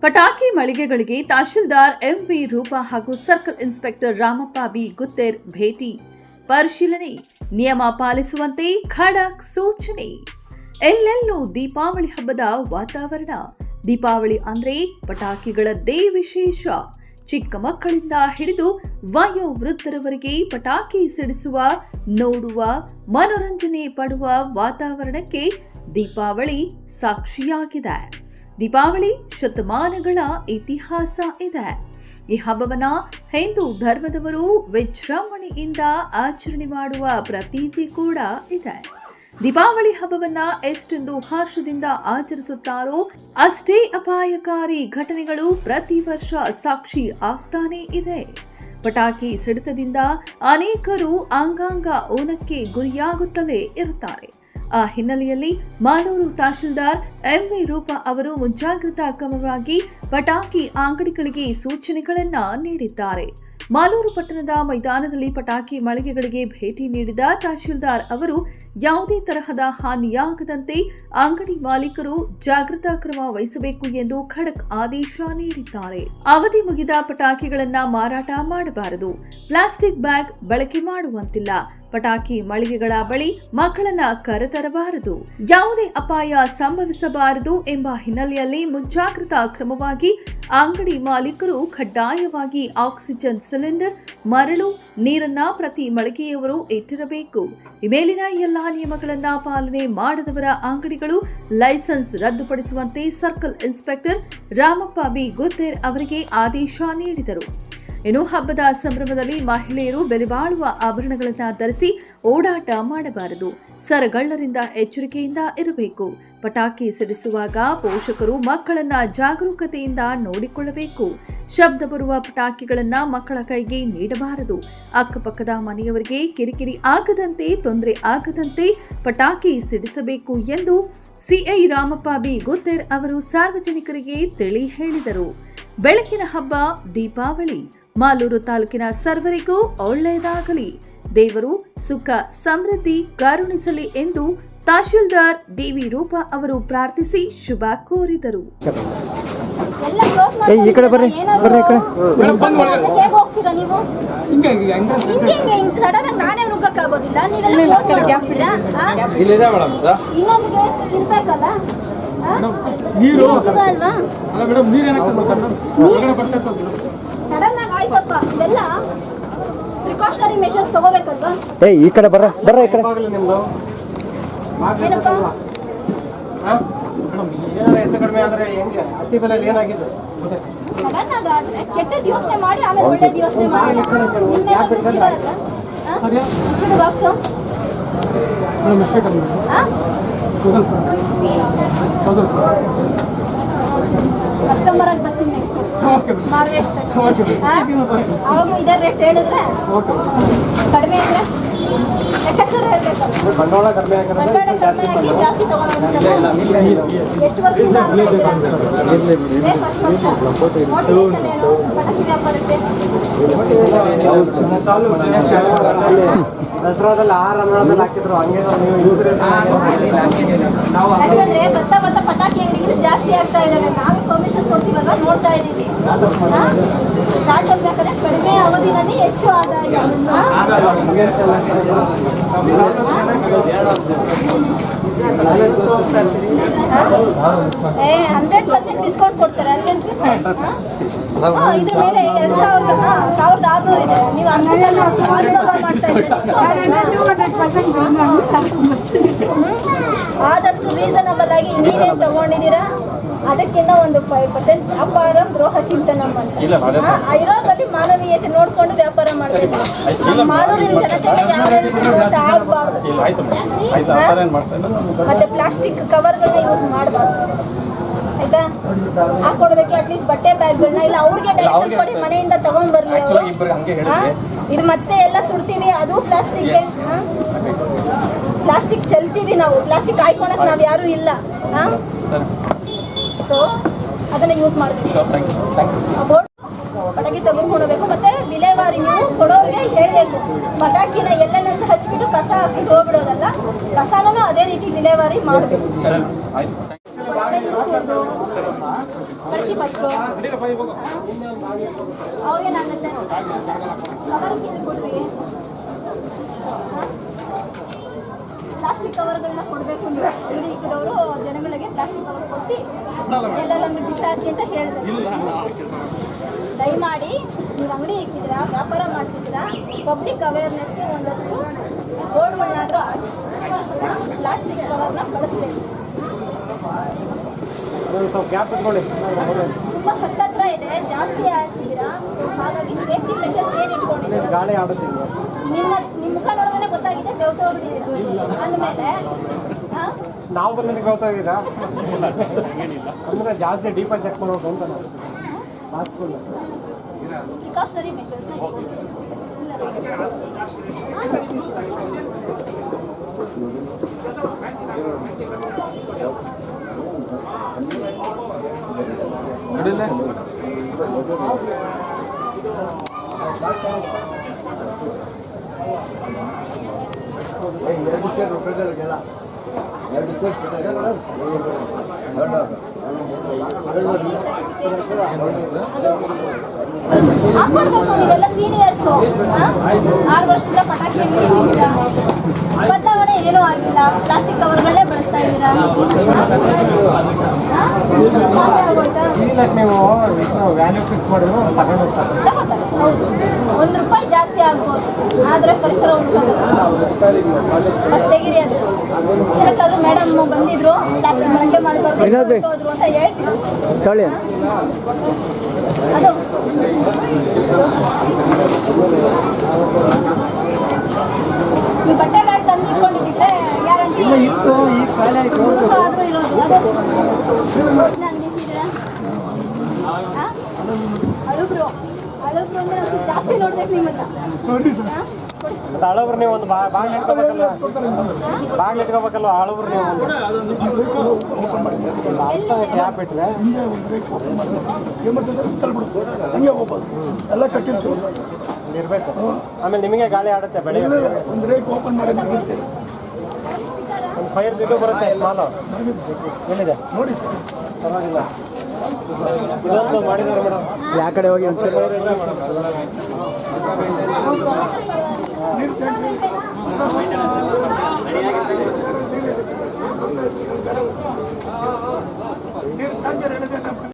ಪಟಾಕಿ ಮಳಿಗೆಗಳಿಗೆ ತಹಶೀಲ್ದಾರ್ ಎಂವಿ ರೂಪಾ ಹಾಗೂ circle inspector Ramappa B Gutter ಭೇಟಿ. ಪರಿಶೀಲನೆ, ನಿಯಮ ಪಾಲಿಸುವಂತೆ ಖಡಕ್ ಸೂಚನೆ. ಎಲ್ಲೆಲ್ಲೂ ದೀಪಾವಳಿ ಹಬ್ಬದ ವಾತಾವರಣ. ದೀಪಾವಳಿ ಅಂದ್ರೆ ಪಟಾಕಿಗಳದ್ದೇ ವಿಶೇಷ. ಚಿಕ್ಕ ಮಕ್ಕಳಿಂದ ಹಿಡಿದು ವಯೋವೃದ್ಧರವರೆಗೆ ಪಟಾಕಿ ಸಿಡಿಸುವ, ನೋಡುವ, ಮನೋರಂಜನೆ ಪಡುವ ವಾತಾವರಣಕ್ಕೆ ದೀಪಾವಳಿ ಸಾಕ್ಷಿಯಾಗಿದೆ. ದೀಪಾವಳಿ ಶತಮಾನಗಳ ಇತಿಹಾಸ ಇದೆ. ಈ ಹಬ್ಬವನ್ನ ಹಿಂದೂ ಧರ್ಮದವರು ವಿಜೃಂಭಣೆಯಿಂದ ಆಚರಣೆ ಮಾಡುವ ಪ್ರತೀತಿ ಕೂಡ ಇದೆ. ದೀಪಾವಳಿ ಹಬ್ಬವನ್ನ ಎಷ್ಟೊಂದು ಹರ್ಷದಿಂದ ಆಚರಿಸುತ್ತಾರೋ ಅಷ್ಟೇ ಅಪಾಯಕಾರಿ ಘಟನೆಗಳು ಪ್ರತಿ ವರ್ಷ ಸಾಕ್ಷಿ ಆಗ್ತಾನೇ ಇದೆ. ಪಟಾಕಿ ಸಿಡಿತದಿಂದ ಅನೇಕರು ಆಂಗಾಂಗ ಓನಕ್ಕೆ ಗುರಿಯಾಗುತ್ತಲೇ ಇರುತ್ತಾರೆ. ಆ ಹಿನ್ನೆಲೆಯಲ್ಲಿ ಮಾಲೂರು ತಹಶೀಲ್ದಾರ್ ಎಂವಿ ರೂಪಾ ಅವರು ಮುಂಜಾಗ್ರತಾ ಕ್ರಮವಾಗಿ ಪಟಾಕಿ ಅಂಗಡಿಗಳಿಗೆ ಸೂಚನೆಗಳನ್ನು ನೀಡಿದ್ದಾರೆ. ಮಾಲೂರು ಪಟ್ಟಣದ ಮೈದಾನದಲ್ಲಿ ಪಟಾಕಿ ಮಳಿಗೆಗಳಿಗೆ ಭೇಟಿ ನೀಡಿದ ತಹಶೀಲ್ದಾರ್ ಅವರು, ಯಾವುದೇ ತರಹದ ಹಾನಿಯಾಗದಂತೆ ಅಂಗಡಿ ಮಾಲೀಕರು ಜಾಗೃತಾ ಕ್ರಮ ವಹಿಸಬೇಕು ಎಂದು ಖಡಕ್ ಆದೇಶ ನೀಡಿದ್ದಾರೆ. ಅವಧಿ ಮುಗಿದ ಪಟಾಕಿಗಳನ್ನು ಮಾರಾಟ ಮಾಡಬಾರದು. ಪ್ಲಾಸ್ಟಿಕ್ ಬ್ಯಾಗ್ ಬಳಕೆ ಮಾಡುವಂತಿಲ್ಲ. ಪಟಾಕಿ ಮಳಿಗೆಗಳ ಬಳಿ ಮಕ್ಕಳನ್ನ ಕರೆತರಬಾರದು. ಯಾವುದೇ ಅಪಾಯ ಸಂಭವಿಸಬಾರದು ಎಂಬ ಹಿನ್ನೆಲೆಯಲ್ಲಿ ಮುಂಜಾಗ್ರತಾ ಕ್ರಮವಾಗಿ ಅಂಗಡಿ ಮಾಲೀಕರು ಕಡ್ಡಾಯವಾಗಿ ಆಕ್ಸಿಜನ್ ಸಿಲಿಂಡರ್, ಮರಳು, ನೀರನ್ನ ಪ್ರತಿ ಮಳಿಗೆಯವರು ಇಟ್ಟಿರಬೇಕು. ಈ ಮೇಲಿನ ಎಲ್ಲಾ ನಿಯಮಗಳನ್ನ ಪಾಲನೆ ಮಾಡದವರ ಅಂಗಡಿಗಳು licence ರದ್ದುಪಡಿಸುವಂತೆ circle inspector Ramappa B. Gutter ಅವರಿಗೆ ಆದೇಶ ನೀಡಿದರು. ಇನ್ನು ಹಬ್ಬದ ಸಂಭ್ರಮದಲ್ಲಿ ಮಹಿಳೆಯರು ಬೆಲೆಬಾಳುವ ಆಭರಣಗಳನ್ನು ಧರಿಸಿ ಓಡಾಟ ಮಾಡಬಾರದು. ಸರಗಳ್ಳರಿಂದ ಎಚ್ಚರಿಕೆಯಿಂದ ಇರಬೇಕು. ಪಟಾಕಿ ಸಿಡಿಸುವಾಗ ಪೋಷಕರು ಮಕ್ಕಳನ್ನ ಜಾಗರೂಕತೆಯಿಂದ ನೋಡಿಕೊಳ್ಳಬೇಕು. ಶಬ್ದ ಬರುವ ಪಟಾಕಿಗಳನ್ನ ಮಕ್ಕಳ ಕೈಗೆ ನೀಡಬಾರದು. ಅಕ್ಕಪಕ್ಕದ ಮನೆಯವರಿಗೆ ಕಿರಿಕಿರಿ ಆಗದಂತೆ, ತೊಂದರೆ ಆಗದಂತೆ ಪಟಾಕಿ ಸಿಡಿಸಬೇಕು ಎಂದು ಸಿಐ ರಾಮಪ್ಪ ಬಿ. ಗುತ್ತೇರ್ ಅವರು ಸಾರ್ವಜನಿಕರಿಗೆ ತಿಳಿ ಹೇಳಿದರು. ಬೆಳಕಿನ ಹಬ್ಬ, ದೀಪಾವಳಿ. ಮಾಲೂರು ತಾಲೂಕಿನ ಸರ್ವರಿಗೂ ಒಳ್ಳೆಯದಾಗಲಿ. ದೇವರು ಸುಖ ಸಮೃದ್ಧಿ ಕರುಣಿಸಲಿ ಎಂದು ತಹಶೀಲ್ದಾರ್ ಡಿವಿ ರೂಪಾ ಅವರು ಪ್ರಾರ್ಥಿಸಿ ಶುಭ ಕೋರಿದರು. ಏ, ಈ ಕಡೆ ಬರ್ರಿ, ಬರ್ರಿ ಈ ಕಡೆ. ಇಲ್ಲಿದೆ ಮೇಡಮ್? ನೀರು. ಅಲ್ಲ ಮೇಡಮ್ ನೀರು ಏನಕ್ಕೆ ಬರ್ತಾರೆ ಹೊರಗಡೆ ಸಡನ್ ಆಗಿ ಆಯ್ತಪ್ಪ. ಇದೆಲ್ಲ ಪ್ರಿಕಾಷನರಿ ಮೆಷರ್ಸ್ ತಗೋಬೇಕಲ್ವಾ? ಏ ಈ ಕಡೆ ಬರ್ರ ಬರ್ರ ಈ ಕಡೆ. ನಿಮ್ದು? ಏನಪ್ಪ? ಮೇಡಮ್ ಏನಾರ ಹೆಚ್ಚು ಕಡಿಮೆ ಆದರೆ ಹೆಂಗೆ? ಹತ್ತಿ ಬೆಲೆಯಲ್ಲಿ ಏನಾಗಿದೆ? ಸಡನ್ ಆಗಿ ಆದ್ರೆ ಕೆಟ್ಟದ್ದು ಯೋಚನೆ ಮಾಡಿ ಆಮೇಲೆ ಒಳ್ಳೇದು ಯೋಚನೆ ಮಾಡಿ. ಬಾಕ್ಸು ಮೇಡಮ್ ಎಷ್ಟೇ ಕಡಿಮೆ ತೌಸಂಡ್ ತೌಸಂಡ್ ಆಗಿ ಬರ್ತೀನಿ ನೆಕ್ಸ್ಟ್ ಅವಾಗ ಇದೇ ರೇಟ್ ಹೇಳಿದ್ರೆ ಕಡಿಮೆ ಅಂದ್ರೆ ಲೆಕ್ಕಾಚಾರ ಬಂಡವಾಳ ಕಡಿಮೆ ಆಗಿ ಜಾಸ್ತಿ ಎಷ್ಟು ವರ್ಷದಿಂದ ವ್ಯಾಪಾರಕ್ಕೆ? ದಸರಾದಲ್ಲಿ ಆರು ಹನ್ನೆರಡಲ್ಲಿ ಹಾಕಿದ್ರು ಹಂಗೆ ಯಾಕಂದ್ರೆ ಬರ್ತಾ ಬರ್ತಾ ಪಟಾಕಿ ಅಂಗಡಿಗಳು ಜಾಸ್ತಿ ಆಗ್ತಾ ಇದಾವೆ ನಾವು ಪರ್ಮಿಷನ್ ಕೊಡ್ತೀವಲ್ವಾ ನೋಡ್ತಾ ಇದೀವಿ ಸ್ಟಾರ್ಟ್ ಬೇಕಾದ್ರೆ ಕಡಿಮೆ ಅವಧಿನಲ್ಲಿ ಹೆಚ್ಚು ಆದಾಯ? ಏ ಹಂಡ್ರೆಡ್ ಪರ್ಸೆಂಟ್ ಡಿಸ್ಕೌಂಟ್ ಕೊಡ್ತಾರೆ ಅಲ್ಲೇನ್ರಿ ಇದ್ರ ಮೇಲೆ ಎರಡ್ ಸಾವಿರದ ಸಾವಿರದ ಆರ್ನೂರು ಇದೆ. ನೀವು ಆರುನೂರು ಮಾಡ್ತಾ ಇದ್ದೀರಿ. ಆದಷ್ಟು ರೀಸನಬಲ್ ಆಗಿ ನೀವೇನ್ ತಗೊಂಡಿದ್ದೀರಾ? ಅದಕ್ಕಿಂತ ಒಂದು ಫೈವ್ ಪರ್ಸೆಂಟ್ ವ್ಯಾಪಾರ ದ್ರೋಹ ಚಿಂತನ ಇರೋದ್ರಲ್ಲಿ ಮಾನವೀಯತೆ ನೋಡ್ಕೊಂಡು ವ್ಯಾಪಾರ ಮಾಡಬೇಕು ಮಾನವರಿನ ಜನತೆಗೆ ಮತ್ತೆ ಪ್ಲಾಸ್ಟಿಕ್ ಕವರ್ಗಳನ್ನ ಯೂಸ್ ಮಾಡಬಾರ್ದು. ಆಯ್ತಾ? ಹಾಕೊಡೋದಕ್ಕೆ ಅಟ್ಲೀಸ್ಟ್ ಬಟ್ಟೆ ಬ್ಯಾಗ್ಗಳನ್ನ ಇಲ್ಲ ಅವ್ರಿಗೆ ಡೈರೆಕ್ಷನ್ ಕೊಡಿ ಮನೆಯಿಂದ ತಗೊಂಡ್ಬರ್ಲಿ ಅವ್ರು. ಇದು ಮತ್ತೆ ಎಲ್ಲ ಸುಡ್ತೀವಿ ಅದು ಪ್ಲಾಸ್ಟಿಕ್ ಪ್ಲಾಸ್ಟಿಕ್ ಚೆಲ್ತೀವಿ ನಾವು. ಪ್ಲಾಸ್ಟಿಕ್ ಹಾಯ್ಕೊಳಕ್ ನಾವ್ ಯಾರು ಇಲ್ಲ. ಸೊ ಅದನ್ನ ಯೂಸ್ ಮಾಡಬೇಕು. ಪಟಾಕಿ ತೆಗೆದುಕೊಳ್ಬೇಕು ಮತ್ತೆ ವಿಲೇವಾರಿ ನೀವು ಕೊಡೋರಿಗೆ ಹೇಳಬೇಕು. ಪಟಾಕಿನ ಎಲ್ಲೆಲ್ಲಂತ ಹಚ್ಬಿಟ್ಟು ಕಸ ಹಾಕ್ಬಿಟ್ಟು ಹೋಗ್ಬಿಡೋದಲ್ಲ ಕಸನೂ ಅದೇ ರೀತಿ ವಿಲೇವಾರಿ ಮಾಡಬೇಕು. ಕಳಿಸಿ ಫಸ್ಟ್ ಅವ್ರಿಗೇನಾಗುತ್ತೆ ಕೊಡ್ರಿ. ಪ್ಲಾಸ್ಟಿಕ್ ಕವರ್ಗಳನ್ನ ಕೊಡಬೇಕು ನೀವು ಇಲ್ಲಿ ಇಕ್ಕಿದವರು ಜನಗಳಿಗೆ ಪ್ಲಾಸ್ಟಿಕ್ ಕವರ್ ಕೊಟ್ಟು ಎಲ್ಲೆಲ್ಲ ಬಿಸಾಕಿ ಅಂತ ಹೇಳ್ಬೇಕು. ದಯಮಾಡಿ ನೀವು ಅಂಗಡಿ ಇಟ್ಟಿದ್ದೀರಾ ವ್ಯಾಪಾರ ಮಾಡ್ತಿದ್ದೀರಾ ಪಬ್ಲಿಕ್ ಅವೇರ್ನೆಸ್ಗೆ ಒಂದಷ್ಟು ಬೋರ್ಡ್ಗಳನ್ನಾದರೂ ಹಾಕಿ ಪ್ಲಾಸ್ಟಿಕ್ ಕವರ್ನ ಬಳಸಬೇಕು. ತುಂಬ ಹತ್ತತ್ರ ಇದೆ ಜಾಸ್ತಿ ಆಗ್ತಿದ್ದೀರಾ ಹಾಗಾಗಿ ಸೇಫ್ಟಿ ಮೆಷರ್ಸ್ ಏನು ಇಟ್ಕೊಂಡಿದ್ದೀರಾ? ಗಾಳಿ ಆಡುತ್ತೆ ನಿಮ್ಮ ನಿಮ್ಮ ಮುಖ ನೋಡಿದ್ರೆ ಗೊತ್ತಾಗಿದೆ ಬೆವ್ತೋಗ್ಬಿಟ್ಟಿದ್ದೀರಾ ಅಂದಮೇಲೆ ಹಾಂ ನಾವು ಬಂದಿದ್ದಕ್ಕೆ ಗೊತ್ತಾಗಿದ್ದೀರಾ ಅಂದ್ರೆ ಜಾಸ್ತಿ ಡೀಪಾಗಿ ಚೆಕ್ ಮಾಡೋದು ಅಂತ ನಾವು. Tylko cztery miesiące. Öyle. Hey, yardım sen röportajı gel ha. Yardım sen röportajı gel ha. Hadi. Hadi. Hadi. ನೀವೆಲ್ಲ ಸೀನಿಯರ್ಸ್ ಆರು ವರ್ಷದಿಂದ ಪಟಾಕಿ ಇಟ್ಟಿದ್ದೀರಾ? ಬದಲಾವಣೆ ಏನೂ ಆಗಿಲ್ಲ ಪ್ಲಾಸ್ಟಿಕ್ ಕವರ್ಗಳನ್ನೇ ಬಳಸ್ತಾ ಇದ್ದೀರಾ? ನೀವು ವ್ಯಾಲ್ಯೂ ಫಿಕ್ಸ್ ಮಾಡಿದ್ರು ತಗೊಂಡು ಹೌದು. ಒಂದು ರೂಪಾಯಿ ಆಗ್ಬೋದು. ಆದರೆ ಪರಿಸರ ಅಷ್ಟೇಗಿರಿ ಅದು? ಮೇಡಮ್ ಬಂದಿದ್ರು ಡಾಕ್ಟರ್ ಬಳಕೆ ಮಾಡಬಾರ್ದು ಹೋದ್ರು ಅಂತ ಅದು ಈ ಬಟ್ಟೆ ಬ್ಯಾಗ್ ತಂದು ಇಟ್ಕೊಂಡಿದ್ರೆ ಗ್ಯಾರಂಟಿ ಇತ್ತು ಈಗ ಖಾಲಿ ಆಯ್ತು ಆದ್ರೂ ಇರೋದು ಅದು ನಂಗೆ ಇಟ್ಟಿದ್ದೀರಾ? ಆ? ಅಳುಬ್ರು ಅಳುಬ್ರು ಅಂದ್ರೆ ನಾವು ಸ್ವಲ್ಪ ಜಾಸ್ತಿ ನೋಡ್ಬೇಕು ನಿಮ್ಮನ್ನ. ಹಳಬ್ರು ನೀವು ಒಂದು ಬಾ- ಇಟ್ಕೋಬೇಕಲ್ಲ? ಬಾಗಿಲು ಬಾಗ್ಲು ಇಟ್ಕೋಬೇಕಲ್ವ ಹಳಬ್ರು ನೀವು? ಕ್ಯಾಪ್ ಇಟ್ಟರೆ ಇಟ್ರೆ? ಹಂಗೆ ಹೋಗ್ಬೋದು. ಎಲ್ಲ ಕಟ್ಟಿರ್ತೀವಿ. ಇರಬೇಕು. ಆಮೇಲೆ ನಿಮಗೆ ಗಾಳಿ ಆಡುತ್ತೆ ಬೆಳಿಗ್ಗೆ. ಒಂದು ರೇಕ್ ಓಪನ್ ಮಾಡಿ ಒಂದು ಫೈರ್ ಬರುತ್ತೆ ಸ್ಮಾಲು ಎಲ್ಲಿದೆ? ನೋಡಿ ಸರ್. ಪರವಾಗಿಲ್ಲ. ಆ ಕಡೆ ಹೋಗಿ ಒಂಚೂರು